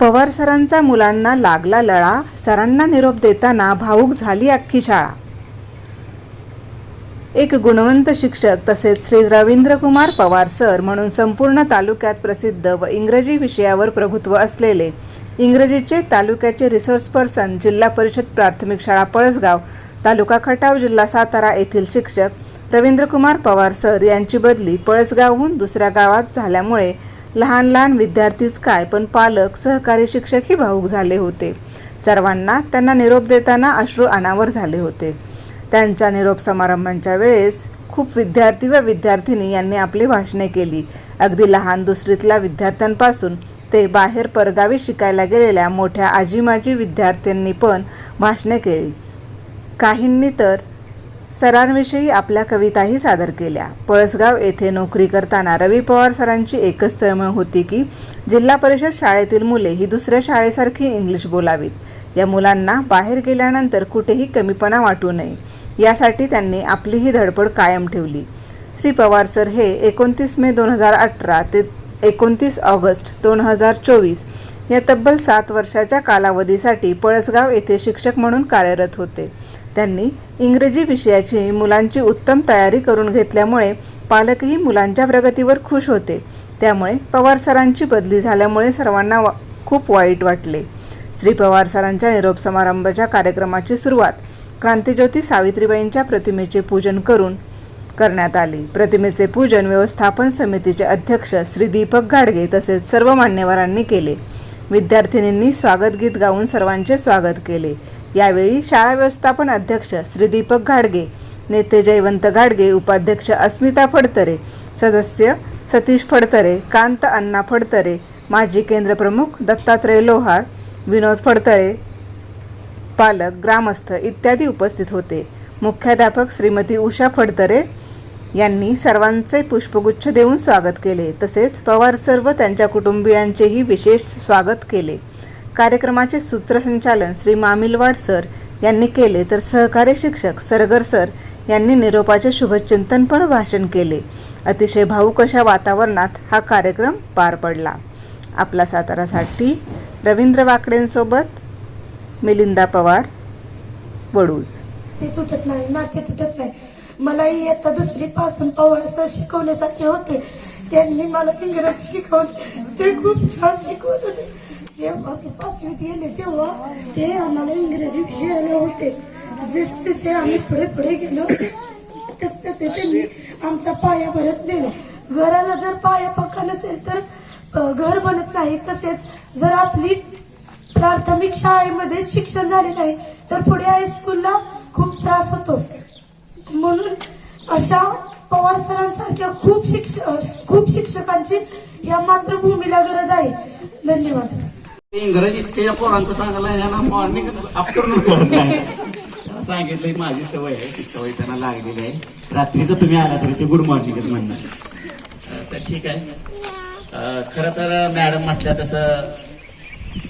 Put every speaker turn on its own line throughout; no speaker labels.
पवार सरांचा मुलांना लागला लळा सरांना निरोप देताना भाऊक झाली अख्खी शाळा. एक गुणवंत शिक्षक तसेच श्री रवींद्रकुमार पवार सर म्हणून संपूर्ण तालुक्यात प्रसिद्ध व इंग्रजी विषयावर प्रभुत्व असलेले इंग्रजीचे तालुक्याचे रिसोर्स पर्सन जिल्हा परिषद प्राथमिक शाळा पळसगाव तालुका खटाव जिल्हा सातारा येथील शिक्षक रवींद्रकुमार पवार सर यांची बदली पळसगावहून दुसऱ्या गावात झाल्यामुळे लहान लहान विद्यार्थीच काय पण पालक सहकारी शिक्षकही भाऊक झाले होते. सर्वांना त्यांना निरोप देताना अश्रू अनावर झाले होते. त्यांच्या निरोप समारंभांच्या वेळेस खूप विद्यार्थी व विद्यार्थिनी यांनी आपली भाषणे केली. अगदी लहान दुसरीतल्या विद्यार्थ्यांपासून ते बाहेर परगावी शिकायला गेलेल्या मोठ्या आजीमाजी विद्यार्थ्यांनी पण भाषणे केली. काहींनी तर सरांविषयी आपल्या कविताही सादर केल्या. पळसगाव येथे नोकरी करताना रवी पवार सरांची एकच तळमळ होती की जिल्हा परिषद शाळेतील मुले ही दुसऱ्या शाळेसारखी इंग्लिश बोलावीत. या मुलांना बाहेर गेल्यानंतर कुठेही कमीपणा वाटू नये. यासाठी त्यांनी आपली ही धडपड कायम ठेवली. श्री पवार सर हे एकोणतीस मे दोन हजार अठरा ते एकोणतीस ऑगस्ट दोन हजार चोवीस या तब्बल सात वर्षाच्या कालावधीसाठी पळसगाव येथे शिक्षक म्हणून कार्यरत होते. त्यांनी इंग्रजी विषयाची मुलांची उत्तम तयारी करून घेतल्यामुळे पालकही मुलांच्या प्रगतीवर खुश होते. त्यामुळे पवार सरांची बदली झाल्यामुळे सर्वांना वा खूप वाईट वाटले. श्री पवार सरांच्या निरोप समारंभाच्या कार्यक्रमाची सुरुवात क्रांतिज्योती सावित्रीबाईंच्या प्रतिमेचे पूजन करून करण्यात आली. प्रतिमेचे पूजन व्यवस्थापन समितीचे अध्यक्ष श्री दीपक घाडगे तसेच सर्व मान्यवरांनी केले. विद्यार्थिनींनी स्वागत गीत गाऊन सर्वांचे स्वागत केले. यावेळी शाळा व्यवस्थापन अध्यक्ष श्री दीपक घाडगे नेते जयवंत घाडगे उपाध्यक्ष अस्मिता फडतरे सदस्य सतीश फडतरे कांत अण्णा फडतरे माजी केंद्रप्रमुख दत्तात्रय लोहार विनोद फडतरे पालक ग्रामस्थ इत्यादी उपस्थित होते. मुख्याध्यापक श्रीमती उषा फडतरे यांनी सर्वांचे पुष्पगुच्छ देऊन स्वागत केले. तसेच पवार सर्व त्यांच्या कुटुंबियांचेही विशेष स्वागत केले. कार्यक्रमाचे सूत्रसंचालन श्री मामिलवाड सर यांनी केले तर सहकार्य शिक्षक सरगर सर यांनी निरोपाचे शुभचिंतनपर भाषण केले. अतिशय भाऊक अशा वातावरणात हा कार्यक्रम पार पडला. आपला सातारासाठी रवींद्र वाकडेंसोबत मिलिंदा पवार वडूज.
ते तुटत नाही नाते तुटत नाही. मलाही इयत्ता दुसरी पासून पवार सर शिकवण्यासाठी होते. त्यांनी मला इंग्रजी शिकवले. ते खूप छान शिकवत होते. जेव्हा मी पाचवीत गेले तेव्हा ते आम्हाला इंग्रजी विषयाला होते. जस तसे आम्ही पुढे पुढे गेलो तस तसे त्यांनी आमचा पाया भरत दिला घराला जर पाया पक्का नसेल तर घर बनत नाही. तसेच जर आपली प्राथमिक शाळेमध्ये शिक्षण झाले नाही तर पुढे हायस्कूलला खूप त्रास होतो. म्हणून अशा पवार सरांसारख्या खूप शिक्षक खूप शिक्षकांची या मातृभूमीला गरज आहे. धन्यवाद.
इंग्रजीत त्या पोरांचं सांगायला यांना मॉर्निंग आफ्टरनून कळत नाही. त्यांना माझी सवय आहे ती सवय त्यांना लागलेली आहे. रात्रीचं तुम्ही आला तरी ते गुड मॉर्निंगच म्हणणार. तर ठीक आहे. खरं तर मॅडम म्हटल्या तसं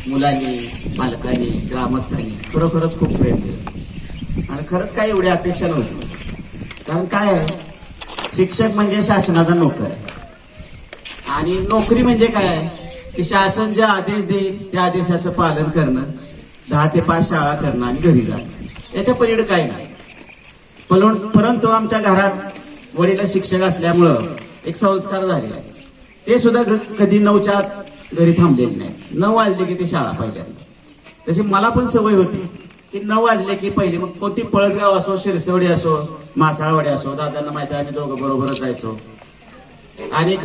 मुलांनी पालकांनी ग्रामस्थांनी खरोखरच खूप प्रेम दिलं आणि खरंच काय एवढी अपेक्षा नव्हती. कारण काय आहे? शिक्षक म्हणजे शासनाचा नोकर. आहे आणि नोकरी म्हणजे काय? आहे की शासन जे आदेश देईल त्या आदेशाचं पालन करणं दहा ते पाच शाळा करणं आणि घरी जाणं. याच्या पलीकडे काय नाही. परं- परंतु आमच्या घरात वडील शिक्षक असल्यामुळं एक संस्कार झालेला आहे. ते सुद्धा कधी नऊच्या आत घरी थांबलेले नाही नऊ वाजले की ते शाळा पहिल्यांदा. तशी मला पण सवय होती की नऊ वाजले की पहिले मग कोणती पळसगाव असो शिरसवडी असो मासाळवाडी असो दादांना माहिती आहे आम्ही दोघं बरोबरच जायचो. आणि